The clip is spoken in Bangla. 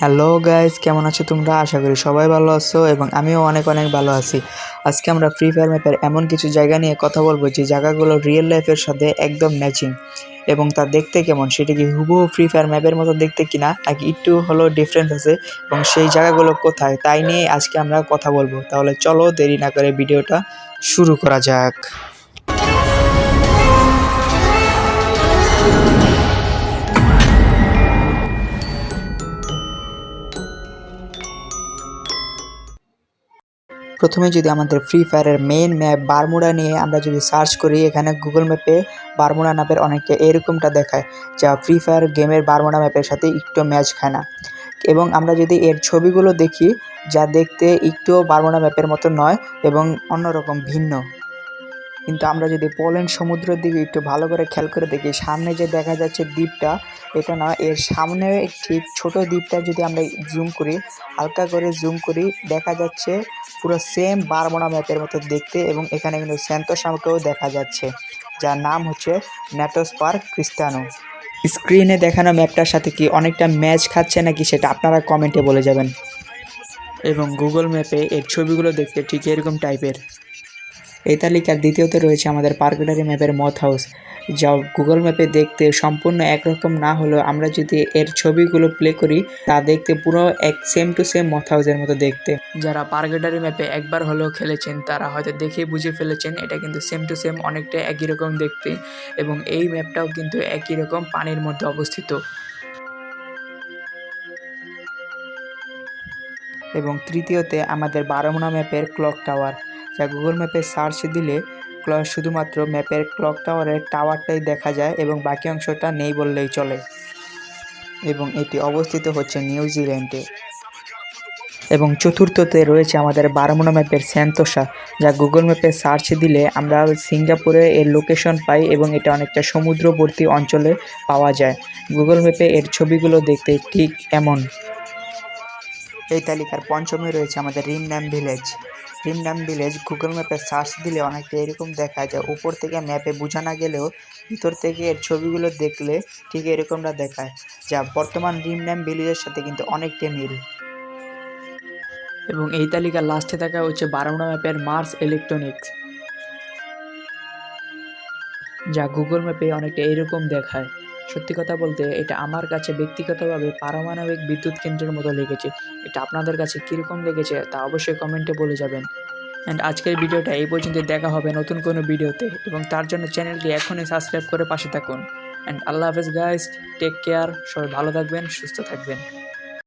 হ্যালো গাইস কেমন আছো তোমরা? আশা করি সবাই ভালো আছো এবং আমিও অনেক অনেক ভালো আছি। আজকে আমরা ফ্রি ফায়ার ম্যাপের এমন কিছু জায়গা নিয়ে কথা বলব যে জায়গাগুলো রিয়েল লাইফের সাথে একদম ম্যাচিং এবং তা দেখতে কেমন, সেটা কি হুবহু ফ্রি ফায়ার ম্যাপের মতো দেখতে কিনা নাকি একটু হলো ডিফারেন্স আছে এবং সেই জায়গাগুলো কোথায়? তাই নিয়ে আজকে আমরা কথা বলব। তাহলে চলো দেরি না করে ভিডিওটা শুরু করা যাক। প্রথমে যদি আমাদের ফ্রি ফায়ারের মেইন ম্যাপ বারমুডা নিয়ে আমরা যদি সার্চ করি, এখানে গুগল ম্যাপে বারমুডা ম্যাপের অনেকটা এরকমটা দেখায়, যা ফ্রি ফায়ার গেমের বারমুডা ম্যাপের সাথে একটু ম্যাচ খায় না। এবং আমরা যদি এর ছবিগুলো দেখি, যা দেখতে একটুও বারমুডা ম্যাপের মতো নয়, এবং অন্যরকম ভিন্ন। কিন্তু আমরা যদি পোল্যান্ড সমুদ্রের দিকে একটু ভালো করে খেয়াল করে দেখি, সামনে যে দেখা যাচ্ছে দ্বীপটা, এটা না, এর সামনে ঠিক ছোট দ্বীপটা যদি আমরা জুম করি, হালকা করে জুম করি, দেখা যাচ্ছে পুরো সেম বারমোনা ম্যাপের মতো দেখতে এবং এখানে কিন্তু স্যান্তোসামকেও দেখা যাচ্ছে, যার নাম হচ্ছে ন্যাটোস পার্ক ক্রিস্টানো। স্ক্রিনে দেখানো ম্যাপটার সাথে কি অনেকটা ম্যাচ খাচ্ছে নাকি সেটা আপনারা কমেন্টে বলে যাবেন। এবং গুগল ম্যাপে এর ছবিগুলো দেখতে ঠিক এরকম টাইপের এই তালিকার দ্বিতীয়তে রয়েছে আমাদের পার্কডারি ম্যাপের মথ হাউস। যা গুগল ম্যাপে দেখতে সম্পূর্ণ একরকম না হলেও আমরা যদি এর ছবিগুলো প্লে করি, তা দেখতে পুরো এক সেম টু সেম মথ হাউসের মতো দেখতে। যারা পার্কডারি ম্যাপে একবার হলেও খেলেছেন, তারা হয়তো দেখে বুঝে ফেলেছেন, এটা কিন্তু সেম টু সেম অনেকটা একই রকম দেখতে এবং এই ম্যাপটাও কিন্তু একই রকম পানির মধ্যে অবস্থিত। এবং তৃতীয়তে আমাদের বারোমোনা ম্যাপের ক্লক টাওয়ার। যা গুগল ম্যাপে সার্চ দিলে শুধুমাত্র ম্যাপের ক্লক টাওয়ারের টাওয়ারটাই দেখা যায় এবং বাকি অংশটা নেই বললেই চলে। এবং এটি অবস্থিত হচ্ছে নিউজিল্যান্ডে এবং চতুর্থতে রয়েছে আমাদের বারমুনা ম্যাপের স্যান্তোসা, যা গুগল ম্যাপে সার্চ দিলে আমরা সিঙ্গাপুরে এর লোকেশন পাই এবং এটা অনেকটা সমুদ্রবর্তী অঞ্চলে পাওয়া যায়। গুগল ম্যাপে এর ছবিগুলো দেখতে ঠিক এমন। এই তালিকার পঞ্চমে রয়েছে আমাদের Rimnam village. Rimnam village Google ম্যাপে সার্চ দিলে অনেকটা এরকম দেখায় যায়। উপর থেকে ম্যাপে বোঝা না গেলেও ভিতর থেকে এর ছবিগুলো দেখলে ঠিক এরকমটা দেখায়, যা বর্তমান রিমনাম ভিলেজের সাথে কিন্তু অনেকটাই মিল। এবং এই তালিকার লাস্টে থাকা হচ্ছে বারোনা ম্যাপের মার্স ইলেকট্রনিক্স যা গুগল ম্যাপে অনেকটা এরকম দেখায়। সত্যি কথা বলতে এটা আমার কাছে ব্যক্তিগতভাবে পারমাণবিক বিদ্যুৎ কেন্দ্রের মতো লেগেছে। এটা আপনাদের কাছে কীরকম লেগেছে তা অবশ্যই কমেন্টে বলে যাবেন। অ্যান্ড আজকের ভিডিওটা এই পর্যন্ত দেখা হবে নতুন কোনো ভিডিওতে এবং তার জন্য চ্যানেলটি এখনই সাবস্ক্রাইব করে পাশে থাকুন। অ্যান্ড আল্লাহ হাফেজ গাইস টেক কেয়ার সবাই ভালো থাকবেন, সুস্থ থাকবেন।